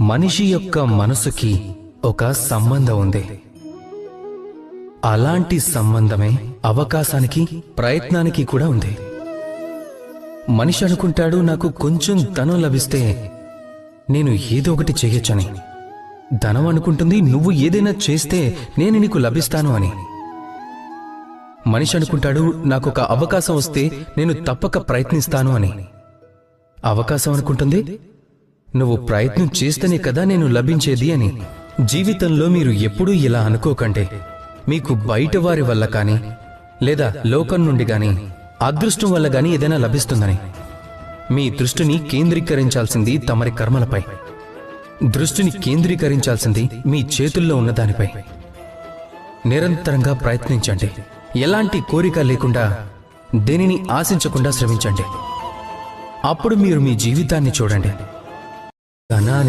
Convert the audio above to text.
మనిషి యొక్క మనసుకి ఒక సంబంధం ఉంది. అలాంటి సంబంధమే అవకాశానికి ప్రయత్నానికి కూడా ఉంది. మనిషి అనుకుంటాడు నాకు కొంచెం ధనం లభిస్తే నేను ఏదో ఒకటి చేయొచ్చని. ధనం అనుకుంటుంది నువ్వు ఏదైనా చేస్తే నేను నీకు లభిస్తాను అని. మనిషి అనుకుంటాడు నాకు ఒక అవకాశం వస్తే నేను తప్పక ప్రయత్నిస్తాను అని. అవకాశం అనుకుంటుంది నువ్వు ప్రయత్నం చేస్తేనే కదా నేను లభించేది అని. జీవితంలో మీరు ఎప్పుడూ ఇలా అనుకోకండి మీకు బయట వారి వల్ల కానీ లేదా లోకం నుండి కానీ అదృష్టం వల్ల కానీ ఏదైనా లభిస్తుందని. మీ దృష్టిని కేంద్రీకరించాల్సింది తమరి కర్మలపై. దృష్టిని కేంద్రీకరించాల్సింది మీ చేతుల్లో ఉన్న దానిపై. నిరంతరంగా ప్రయత్నించండి. ఎలాంటి కోరిక లేకుండా దేనిని ఆశించకుండా శ్రమించండి. అప్పుడు మీరు మీ జీవితాన్ని చూడండి. が何